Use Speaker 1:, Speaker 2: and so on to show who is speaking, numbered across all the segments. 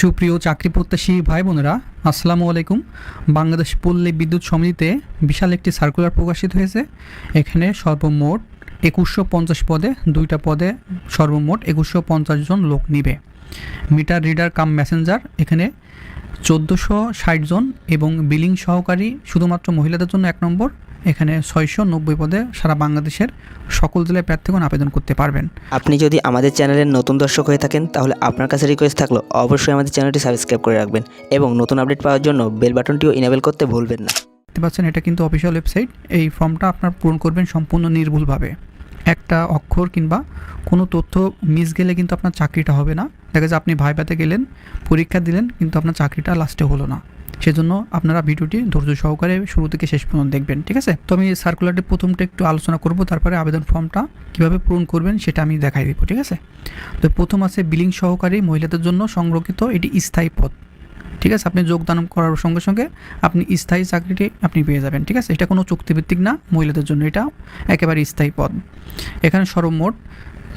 Speaker 1: সুপ্রিয় চাকরি প্রত্যাশী ভাই বোনেরা, আসসালামু আলাইকুম। বাংলাদেশ পল্লী বিদ্যুৎ সমিতিতে বিশাল একটি সার্কুলার প্রকাশিত হয়েছে। এখানে সর্বমোট একুশশো পঞ্চাশ পদে, দুইটা পদে সর্বমোট একুশশো পঞ্চাশ জন লোক নিবে। মিটার, রিডার, কাম, মেসেঞ্জার, এখানে চোদ্দোশো ষাট জন এবং বিলিং সহকারী শুধুমাত্র মহিলাদের জন্য এক নম্বর। এখানে ছয়শো নব্বই পদে সারা বাংলাদেশের সকল জেলায় প্রার্থীগণ আবেদন করতে পারবেন।
Speaker 2: আপনি যদি আমাদের চ্যানেলের নতুন দর্শক হয়ে থাকেন তাহলে আপনার কাছে রিকোয়েস্ট থাকল অবশ্যই আমাদের চ্যানেলটি সাবস্ক্রাইব করে রাখবেন এবং নতুন আপডেট পাওয়ার জন্য বেল বাটনটিও ইনেবল করতে ভুলবেন না।
Speaker 1: দেখতে পাচ্ছেন এটা কিন্তু অফিসিয়াল ওয়েবসাইট এই ফর্মটা আপনার পূরণ করবেন সম্পূর্ণ নির্ভুলভাবে। একটা অক্ষর কিংবা কোনো তথ্য মিস গেলে কিন্তু আপনার চাকরিটা হবে না। দেখা যায় আপনি ভাইবাতে গেলেন, পরীক্ষা দিলেন, কিন্তু আপনার চাকরিটা লাস্টে হলো না। সেজন্য আপনারা ভিডিওটি ধৈর্য সহকারে শুরু থেকে শেষ পর্যন্ত দেখবেন, ঠিক আছে? তো আমি সার্কুলারটি প্রথমটা একটু আলোচনা করব, তারপরে আবেদন ফর্মটা কীভাবে পূরণ করবেন সেটা আমি দেখাই দিব, ঠিক আছে? তো প্রথম আছে বিলিং সহকারী মহিলাদের জন্য সংরক্ষিত এটি স্থায়ী পদ। ঠিক আছে? আপনি যোগদান করার সঙ্গে সঙ্গে আপনি স্থায়ী চাকরিটি আপনি পেয়ে যাবেন, ঠিক আছে? এটা কোনো চুক্তিভিত্তিক না, মহিলাদের জন্য এটা একেবারে স্থায়ী পদ। এখানে সর্বমোট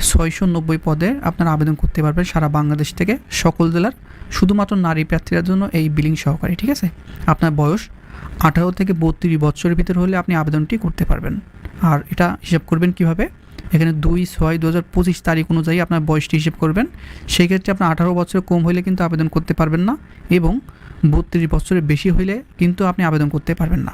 Speaker 1: ছয়শো নব্বই পদে আপনারা আবেদন করতে পারবেন সারা বাংলাদেশ থেকে সকল জেলার, শুধুমাত্র নারী প্রার্থীরা জন্য এই বিলিং সহকারী, ঠিক আছে? আপনার বয়স আঠারো থেকে বত্রিশ বছরের ভিতর হলে আপনি আবেদনটি করতে পারবেন। আর এটা হিসাব করবেন কীভাবে? এখানে দুই ছয় দু হাজার পঁচিশ তারিখ অনুযায়ী আপনার বয়সটি হিসেব করবেন। সেই ক্ষেত্রে আপনার আঠারো বছরের কম হলে কিন্তু আবেদন করতে পারবেন না এবং বত্রিশ বছরের বেশি হলে কিন্তু আপনি আবেদন করতে পারবেন না।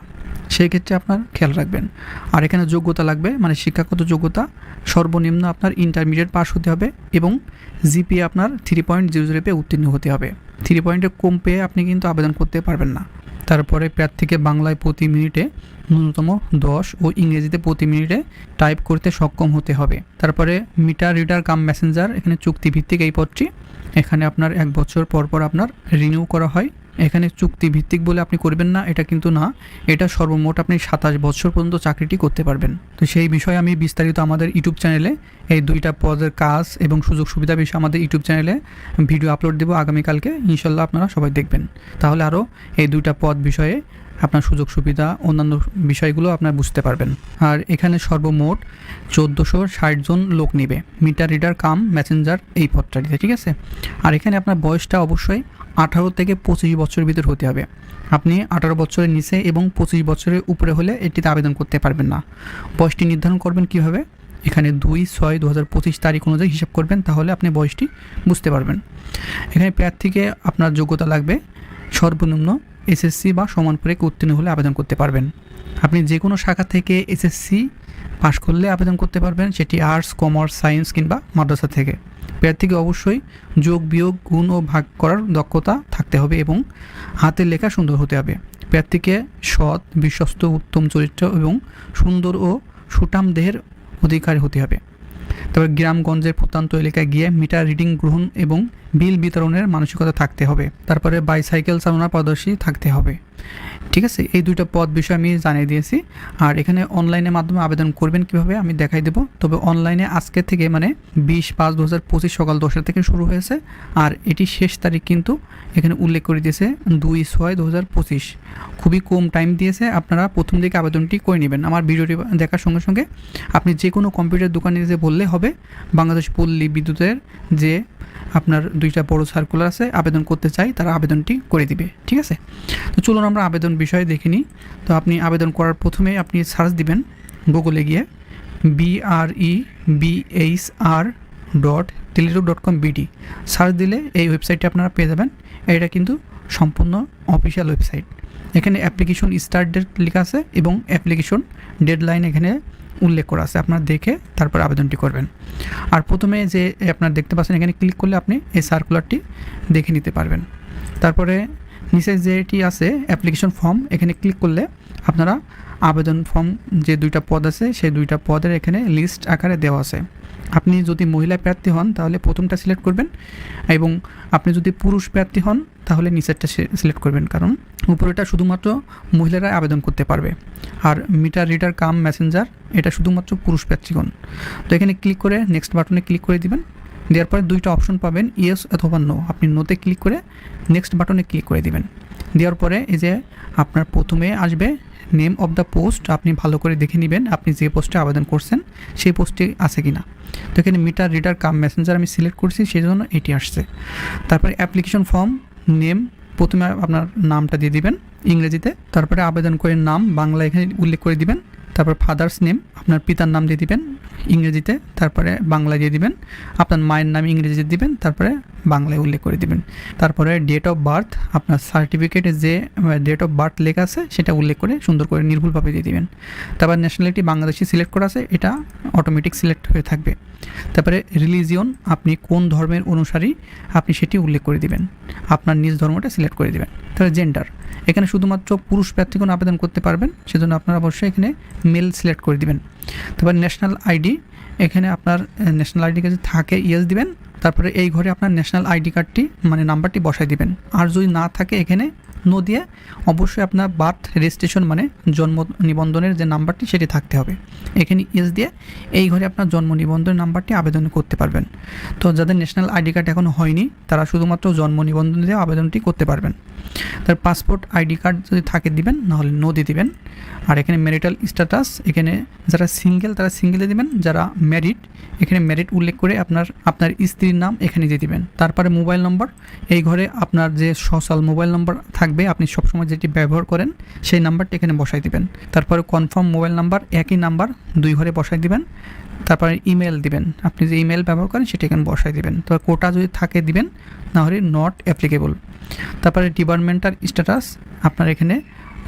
Speaker 1: সেই ক্ষেত্রে আপনার খেয়াল রাখবেন। আর এখানে যোগ্যতা লাগবে মানে শিক্ষাগত যোগ্যতা, সর্বনিম্ন আপনার ইন্টারমিডিয়েট পাস হতে হবে এবং জিপিএ আপনার থ্রি পয়েন্ট জিরো জিরো পেয়ে উত্তীর্ণ হতে হবে। থ্রি পয়েন্টের কম পেয়ে আপনি কিন্তু আবেদন করতে পারবেন না। তারপরে প্রার্থীকে বাংলায় প্রতি মিনিটে ন্যূনতম দশ ও ইংরেজিতে প্রতি মিনিটে টাইপ করতে সক্ষম হতে হবে। তারপরে মিটার রিডার কাম মেসেঞ্জার, এখানে চুক্তিভিত্তিক এই পদটি। এখানে আপনার এক বছর পর পর আপনার রিনিউ করা হয়। এখানে চুক্তি ভিত্তিক বলে আপনি করবেন না, এটা কিন্তু না। এটা সর্বমোট আপনি সাতাশ বছর পর্যন্ত চাকরিটি করতে পারবেন। তো সেই বিষয়ে আমি বিস্তারিত আমাদের ইউটিউব চ্যানেলে এই দুইটা পদের কাজ এবং সুযোগ সুবিধা বিষয়ে আমাদের ইউটিউব চ্যানেলে ভিডিও আপলোড দেবো আগামীকালকে। ইনশাল্লাহ আপনারা সবাই দেখবেন। তাহলে আরও এই দুইটা পদ বিষয়ে আপনার সুযোগ সুবিধা, অন্যান্য বিষয়গুলো আপনার বুঝতে পারবেন। আর এখানে সর্বমোট চোদ্দোশো ষাট জন লোক নেবে। মিটার রিডার, কাম, মেসেঞ্জার এই পদটাটিতে ঠিক আছে? আর এখানে আপনার বয়সটা অবশ্যই আঠারো থেকে পঁচিশ বছরের ভিতর হতে হবে। আপনি আঠারো বছরের নিচে এবং পঁচিশ বছরের উপরে হলে এটিতে আবেদন করতে পারবেন না। বয়সটি নির্ধারণ করবেন কীভাবে? এখানে দুই ছয় দু হাজার পঁচিশ তারিখ অনুযায়ী হিসাব করবেন, তাহলে আপনি বয়সটি বুঝতে পারবেন। এখানে প্রার্থীকে আপনার যোগ্যতা লাগবে। সর্বনিম্ন এসএসসি বা সমান পরীক্ষা উত্তীর্ণ হলে আবেদন করতে পারবেন। আপনি যে কোনো শাখা থেকে এসএসসি পাশ করলে আবেদন করতে পারবেন, সেটি আর্টস, কমার্স, সায়েন্স কিংবা মাদ্রাসা থেকে। প্রার্থীকে অবশ্যই যোগ, বিয়োগ, গুণ ও ভাগ করার দক্ষতা থাকতে হবে এবং হাতের লেখা সুন্দর হতে হবে। প্রার্থীকে সৎ, বিশ্বস্ত, উত্তম চরিত্র এবং সুন্দর ও সুটাম দেহের অধিকারী হতে হবে। তবে গ্রামগঞ্জের প্রত্যন্ত এলাকায় গিয়ে মিটার, রিডিং, গ্রহণ এবং বিল বিতরণের মানসিকতা থাকতে হবে। তারপরে বাইসাইকেল চালানোর পারদর্শী থাকতে হবে। ঠিক আছে? এই দুইটা পদ বিষয় আমি জানিয়ে দিয়েছি। আর এখানে অনলাইনের মাধ্যমে আবেদন করবেন কীভাবে আমি দেখাই দেবো। তবে অনলাইনে আজকে থেকে মানে বিশ পাঁচ দু হাজার পঁচিশ সকাল দশটা থেকে শুরু হয়েছে। আর এটি শেষ তারিখ কিন্তু এখানে উল্লেখ করে দিয়েছে দুই ছয় দু হাজার পঁচিশ। খুবই কম টাইম দিয়েছে। আপনারা প্রথম দিকে আবেদনটি করে নেবেন। আমার ভিডিওটি দেখার সঙ্গে সঙ্গে আপনি যে কোনো কম্পিউটার দোকানে যে বললে হবে, বাংলাদেশ পল্লী বিদ্যুতের যে আপনার দুইটা বড় সার্কুলার আছে, আবেদন করতে চাই, তারা আবেদনটি করে দিবে, ঠিক আছে? তো চলুন আমরা আবেদন বিষয়ে দেখে নিই। তো আপনি আবেদন করার প্রথমে আপনি সার্চ দিবেন গুগলে গিয়ে BRE BH R dot Teletalk dot com BD search দিলে এই ওয়েবসাইটটি আপনারা পেয়ে যাবেন। এটা কিন্তু সম্পূর্ণ অফিসিয়াল ওয়েবসাইট এখানে অ্যাপ্লিকেশন স্টার্ট ডেট লেখা আছে এবং অ্যাপ্লিকেশন ডেডলাইন এখানে উল্লেখ করা আছে। আপনার দেখে তারপর আবেদনটি করবেন। আর প্রথমে যে আপনার দেখতে পাচ্ছেন, এখানে ক্লিক করলে আপনি এই সার্কুলারটি দেখে নিতে পারবেন। তারপরে নিচে যেটি আছে, অ্যাপ্লিকেশন ফর্ম, এখানে ক্লিক করলে আপনারা আবেদন ফর্ম যে দুইটা পদ আছে, সেই দুইটা পদের এখানে লিস্ট আকারে দেওয়া আছে। আপনি যদি মহিলা প্রার্থী হন, তাহলে প্রথমটা সিলেক্ট করবেন এবং আপনি যদি পুরুষ প্রার্থী হন, তাহলে নিচেরটা সিলেক্ট করবেন। কারণ উপরেটা শুধুমাত্র মহিলারা আবেদন করতে পারবে। আর মিটার রিডার কাম মেসেঞ্জার এটা শুধুমাত্র পুরুষ প্রার্থীগণ। তো এখানে ক্লিক করে নেক্সট বাটনে ক্লিক করে দিবেন। দেওয়ার পরে দুইটা অপশন পাবেন ইয়েস অথবা নো আপনি নোতে ক্লিক করে নেক্সট বাটনে ক্লিক করে দিবেন। দেওয়ার পরে এই যে আপনার প্রথমে আসবে নেম অফ দ্য পোস্ট আপনি ভালো করে দেখে নেবেন, আপনি যে পোস্টে আবেদন করছেন, সেই পোস্টে আছে কি না তো এখানে মিটার রিডার কাম মেসেঞ্জার আমি সিলেক্ট করছি, সেই জন্য এটি আসছে। তারপরে অ্যাপ্লিকেশন ফর্ম নেম প্রথমে আপনার নামটা দিয়ে দিবেন, ইংরেজিতে, তারপরে আবেদন করে নাম বাংলা এখানে উল্লেখ করে দিবেন তারপর ফাদার্স নেম আপনার পিতার নাম দিয়ে দিবেন, ইংরেজিতে, তারপরে বাংলায় দিয়ে দিবেন, আপনার মায়ের নাম ইংরেজিতে দিবেন, তারপরে বাংলায় উল্লেখ করে দিবেন। তারপরে ডেট অফ বার্থ আপনার সার্টিফিকেটে যে ডেট অফ বার্থ লেখা আছে, সেটা উল্লেখ করে, সুন্দর করে নির্ভুলভাবে দিয়ে দিবেন। তারপর ন্যাশনালিটি বাংলাদেশি সিলেক্ট করা আছে, এটা অটোমেটিক সিলেক্ট হয়ে থাকবে। তারপরে রিলিজিয়ন আপনি কোন ধর্মের অনুসারী, আপনি সেটি উল্লেখ করে দিবেন। আপনার নিজ ধর্মটা সিলেক্ট করে দিবেন। তারপরে জেন্ডার এখানে শুধুমাত্র পুরুষ প্রার্থীগণ আবেদন করতে পারবেন, সেজন্য আপনারা অবশ্যই এখানে মেল সিলেক্ট করে দিবেন। তারপর ন্যাশনাল আইডি এখানে আপনার ন্যাশনাল আইডি কার্ড থাকে ইয়েস দিবেন। তারপরে এই ঘরে আপনার ন্যাশনাল আইডি কার্ডটি মানে নাম্বারটি বসাই দিবেন। আর যদি না থাকে এখানে নো দিয়ে অবশ্যই আপনার বার্থ রেজিস্ট্রেশন মানে জন্ম নিবন্ধনের যে নাম্বারটি সেটি থাকতে হবে। এখানে ইয়েস দিয়ে এই ঘরে আপনার জন্ম নিবন্ধন নাম্বারটি আবেদন করতে পারবেন। তো যাদের ন্যাশনাল আইডি কার্ড এখনও হয়নি, তারা শুধুমাত্র জন্ম নিবন্ধন দিয়ে আবেদনটি করতে পারবেন। তার পাসপোর্ট আইডি কার্ড যদি থাকে দিবেন, নাহলে নো দিয়ে দিবেন। আর এখানে ম্যারিটাল স্ট্যাটাস এখানে যারা সিঙ্গেল তারা সিঙ্গেলে দিবেন। যারা ম্যারিড এখানে ম্যারিড উল্লেখ করে আপনার আপনার স্ত্রীর নাম এখানে দিয়ে দিবেন। তারপরে মোবাইল নম্বর এই ঘরে আপনার যে সসাল মোবাইল নম্বর থাকবে আপনি সবসময় যেটি ব্যবহার করেন, সেই নাম্বারটি এখানে বসাই দিবেন। তারপরে কনফার্ম মোবাইল নাম্বার একই নাম্বার দুই ঘরে বসাই দিবেন। তারপরে ইমেল দিবেন। আপনি যে ইমেল ব্যবহার করেন, সেটি এখানে বসাই দিবেন। তো কোটা যদি থাকে দিবেন না হলে নট অ্যাপ্লিকেবল তারপরে ডিপার্টমেন্টাল স্ট্যাটাস আপনার এখানে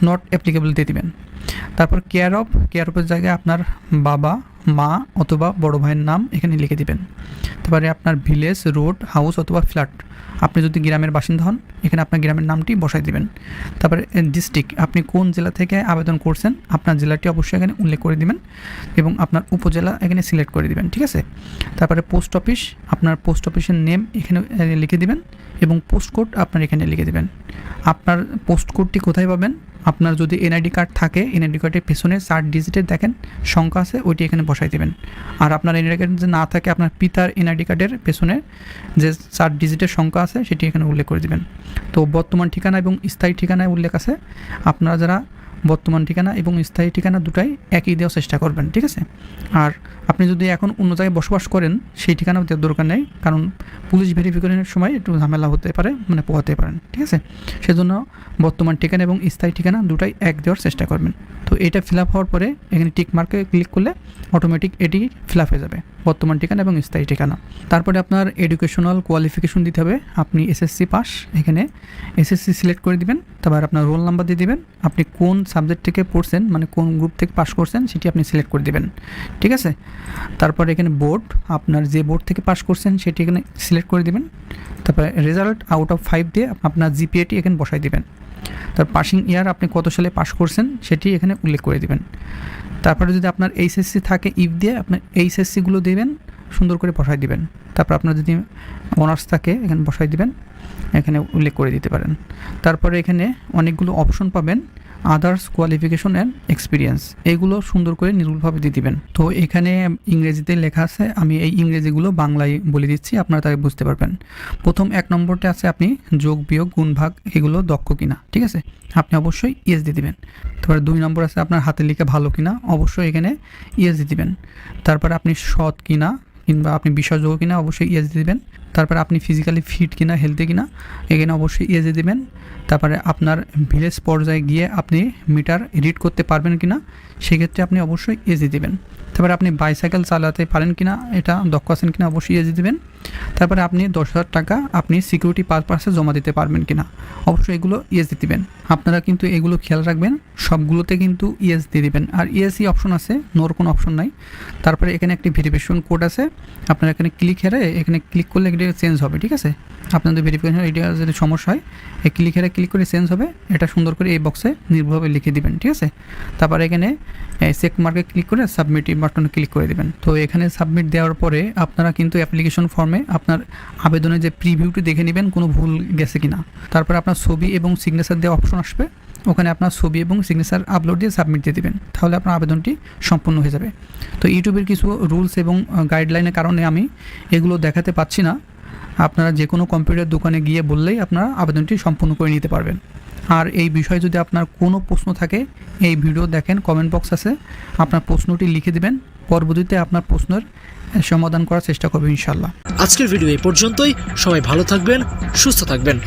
Speaker 1: নট অ্যাপ্লিকেবল দিয়ে দিবেন। তারপর কেয়ার অফ কেয়ার অফের জায়গায় আপনার বাবা, মা অথবা বড় ভাইয়ের নাম এখানে লিখে দিবেন। তারপরে আপনার ভিলেজ, রোড, হাউস অথবা ফ্ল্যাট। আপনি যদি গ্রামের বাসিন্দা হন, এখানে আপনার গ্রামের নামটি বসাই দিবেন। তারপরে ডিস্ট্রিক্ট, আপনি কোন জেলা থেকে আবেদন করছেন, আপনার জেলাটি অবশ্যই এখানে উল্লেখ করে দিবেন এবং আপনার উপজেলা এখানে সিলেক্ট করে দিবেন, ঠিক আছে? তারপরে পোস্ট অফিস, আপনার পোস্ট অফিসের নেম এখানে লিখে দিবেন এবং পোস্ট কোড আপনার এখানে লিখে দিবেন। আপনার পোস্ট কোডটি কোথায় পাবেন? আপনার যদি এনআইডি কার্ড থাকে এনআইডি কার্ডের পেছনে চার ডিজিটের দেখেন, সংখ্যা আছে, ওইটি এখানে বসাই দেবেন। আর আপনার এনআইডি কার্ড যে না থাকে, আপনার পিতার এনআইডি কার্ডের পেছনে যে চার ডিজিটের সংখ্যা আছে, সেটি এখানে উল্লেখ করে দিবেন। তো বর্তমান ঠিকানা এবং স্থায়ী ঠিকানায় উল্লেখ আছে। আপনারা যারা বর্তমান ঠিকানা এবং স্থায়ী ঠিকানা দুটাই একই দেওয়ার চেষ্টা করবেন, ঠিক আছে? আর আপনি যদি এখন অন্য জায়গায় বসবাস করেন, সেই ঠিকানাও দেওয়ার দরকার নেই, কারণ পুলিশ ভেরিফিকেশনের সময় একটু ঝামেলা হতে পারে মানে পোহাতে পারেন, ঠিক আছে? সেজন্য বর্তমান ঠিকানা এবং স্থায়ী ঠিকানা দুটাই এক দেওয়ার চেষ্টা করবেন। তো এটা ফিল আপ হওয়ার পরে এখানে টিক মার্কে ক্লিক করলে অটোমেটিক এটি ফিল আপ হয়ে যাবে, বর্তমান ঠিকানা এবং স্থায়ী ঠিকানা। তারপরে আপনার এডুকেশনাল কোয়ালিফিকেশন দিতে হবে, আপনি এসএসসি পাস এখানে এসএসসি সিলেক্ট করে দিবেন, তারপর আপনার রোল নাম্বার দিয়ে দিবেন, আপনি কোন সাবজেক্ট থেকে পড়ছেন মানে কোন গ্রুপ থেকে পাস করছেন, সেটি আপনি সিলেক্ট করে দেবেন। ঠিক আছে? তারপর এখানে বোর্ড আপনার যে বোর্ড থেকে পাস করছেন, সেটি এখানে সিলেক্ট করে দিবেন। তারপরে রেজাল্ট আউট অফ ফাইভ দিয়ে আপনার জিপিএটি এখানে বসাই দেবেন। তার পাসিং ইয়ার আপনি কত সালে পাস করছেন, সেটি এখানে উল্লেখ করে দিবেন। তারপরে যদি আপনার এইচএসসি থাকে ইফ দিয়ে আপনার এইচএসসিগুলো দেবেন, সুন্দর করে বসাই দিবেন। তারপর আপনার যদি অনার্স থাকে, এখানে বসাই দিবেন। এখানে উল্লেখ করে দিতে পারেন। তারপরে এখানে অনেকগুলো অপশন পাবেন। আদার্স কোয়ালিফিকেশন অ্যান্ড এক্সপিরিয়েন্স এইগুলো সুন্দর করে নির্ভুলভাবে দিয়ে দিবেন। তো এখানে ইংরেজিতে লেখা আছে, আমি এই ইংরেজিগুলো বাংলায় বলে দিচ্ছি, আপনারা তাই বুঝতে পারবেন। প্রথম এক নম্বরটা আছে আপনি যোগ, বিয়োগ, গুণ, ভাগ, এগুলো দক্ষ কিনা, ঠিক আছে? আপনি অবশ্যই ইয়েস দিয়ে দিবেন। তারপরে দুই নম্বর আছে আপনার হাতে লিখে ভালো কিনা, অবশ্যই এখানে ইয়েস দিয়ে দিবেন। তারপরে আপনি সৎ কিনা কিংবা আপনি বিশ্বাসযোগ্য কিনা, অবশ্যই ইয়েস দিয়ে দিবেন। তারপরে আপনি ফিজিক্যালি ফিট কিনা হেলদি কিনা, এখানে অবশ্যই দিয়ে দিবেন। তারপরে আপনার ভিলেজ পর্যায়ে গিয়ে আপনি মিটার এডিট করতে পারবেন কিনা, সেক্ষেত্রে আপনি অবশ্যই দিয়ে দিবেন। তারপরে আপনি বাইসাইকেল চালাতে পারেন কিনা, এটা দক্ষ আছেন কিনা, অবশ্যই দিয়ে দিবেন। তারপরে আপনি দশ হাজার টাকা আপনি সিকিউরিটি পারপাসে জমা দিতে পারবেন কিনা, অবশ্যই এগুলো ইয়েস দিয়ে দিবেন। আপনারা কিন্তু এগুলো খেয়াল রাখবেন, সবগুলোতে কিন্তু ইয়েস দিয়ে দিবেন। আর ইএসই অপশন আছে নোর কোনো অপশন নাই। তারপরে এখানে একটি ভেরিফিকেশন কোড আছে, আপনারা এখানে ক্লিক হেরে এখানে ক্লিক করলে এটা চেঞ্জ হবে, ঠিক আছে? আপনাদের ভেরিফিকেশন এটা যদি সমস্যা হয়, এই ক্লিক হেরে ক্লিক করে চেঞ্জ হবে, এটা সুন্দর করে এই বক্সে নির্ভুলভাবে লিখে দিবেন, ঠিক আছে? তারপরে এখানে চেক মার্কে ক্লিক করে সাবমিট বাটনে ক্লিক করে দিবেন। তো এখানে সাবমিট দেওয়ার পরে আপনারা কিন্তু অ্যাপ্লিকেশন ফর্মে আপনার আবেদনের যে প্রিভিউটি দেখে নেবেন, কোনো ভুল গেছে কিনা। তারপরে আপনার ছবি এবং সিগনেচার দেওয়া অপশন আসবে, ওখানে আপনার ছবি এবং সিগনেচার আপলোড দিয়ে সাবমিট দিয়ে দেবেন। তাহলে আপনার আবেদনটি সম্পূর্ণ হয়ে যাবে। তো ইউটিউবের কিছু রুলস এবং গাইডলাইনের কারণে আমি এগুলো দেখাতে পাচ্ছি না। আপনারা যে কোনো কম্পিউটার দোকানে গিয়ে বললেই আপনারা আবেদনটি সম্পূর্ণ করে নিতে পারবেন। আর এই বিষয়ে যদি আপনার কোনো প্রশ্ন থাকে, এই ভিডিও দেখেন কমেন্ট বক্স আছে, আপনার প্রশ্নটি লিখে দেবেন, পরবর্তীতে আপনার প্রশ্নের সমাধান করার চেষ্টা করবেন ইনশাল্লাহ
Speaker 3: আজকের ভিডিও এই পর্যন্তই। সবাই ভালো থাকবেন, সুস্থ থাকবেন।